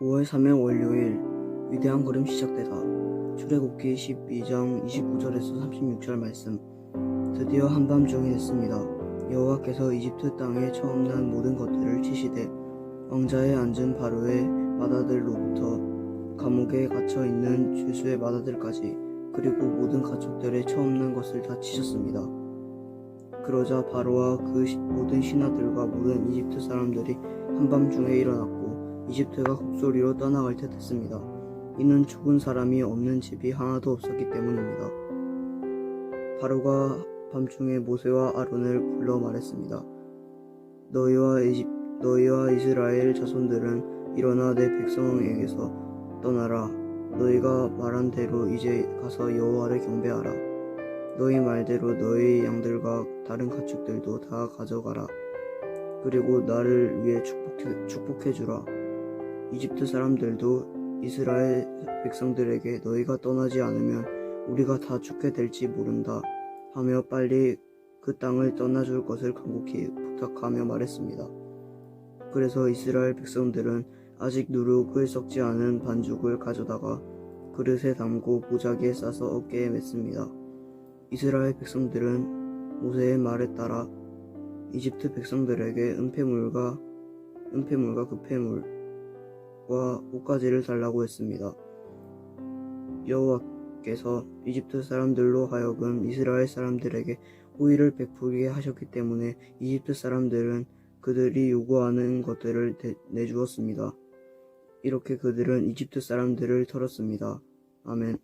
5월 3일 월요일 위대한 걸음 시작되다. 출애굽기 12장 29절에서 36절 말씀. 드디어 한밤중이 됐습니다. 여호와께서 이집트 땅에 처음 난 모든 것들을 치시되 왕자에 앉은 바로의 마다들로부터 감옥에 갇혀 있는 죄수의 마다들까지 그리고 모든 가축들의 처음 난 것을 다 치셨습니다. 그러자 바로와 그 시- 모든 신하들과 모든 이집트 사람들이 한밤중에 일어났고 이집트가 곡소리로 떠나갈 듯 했습니다. 이는 죽은 사람이 없는 집이 하나도 없었기 때문입니다. 바로가 밤중에 모세와 아론을 불러 말했습니다. 너희와 이집 너희와 이스라엘 자손들은 일어나 내 백성에게서 떠나라. 너희가 말한 대로 이제 가서 여호와를 경배하라. 너희 말대로 너희 양들과 다른 가축들도 다 가져가라. 그리고 나를 위해 축복해, 축복해 주라. 이집트 사람들도 이스라엘 백성들에게 너희가 떠나지 않으면 우리가 다 죽게 될지 모른다 하며 빨리 그 땅을 떠나줄 것을 간곡히 부탁하며 말했습니다. 그래서 이스라엘 백성들은 아직 누룩을 썩지 않은 반죽을 가져다가 그릇에 담고 보자기에 싸서 어깨에 맸습니다. 이스라엘 백성들은 모세의 말에 따라 이집트 백성들에게 은폐물과 은폐물과 급폐물 과 옷가지를 달라고 했습니다. 여호와께서 이집트 사람들로 하여금 이스라엘 사람들에게 호의를 베푸게 하셨기 때문에 이집트 사람들은 그들이 요구하는 것들을 대- 내주었습니다. 이렇게 그들은 이집트 사람들을 털었습니다. 아멘.